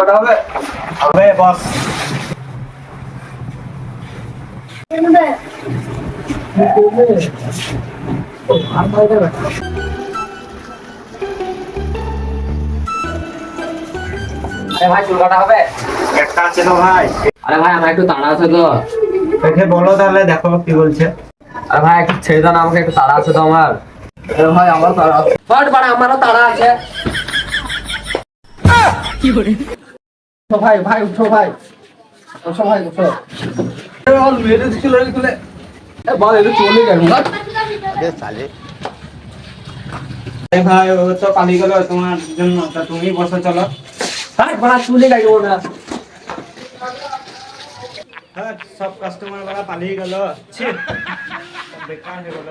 কাটা হবে? হবে বস। আরে ভাই চুল কাটা হবে? একটা আছে তো ভাই। আরে ভাই আমার একটু তাড়া আছে তো। দেখে বলো তাহলে দেখো কি বলছে। আরে ভাই একটু ছেড়ে দাও আমাকে একটু তাড়া আছে তো আমার। আরে ভাই আমার তাড়া আছে বাট বাড়া আমারও তাড়া আছে। ভাই ভাই উঠো ভাই। উঠো ভাই উঠো মেরে এ বল এটা চলে গেল। এই ভাই ও তো পালিয়ে গেল তোমার জন্য। তা তুমি বসে চলো। ভাই বাড়া চলে গেল হ্যাঁ সব কাস্টমারগুলা পালিয়ে গেল। বেকার হয়ে গেল।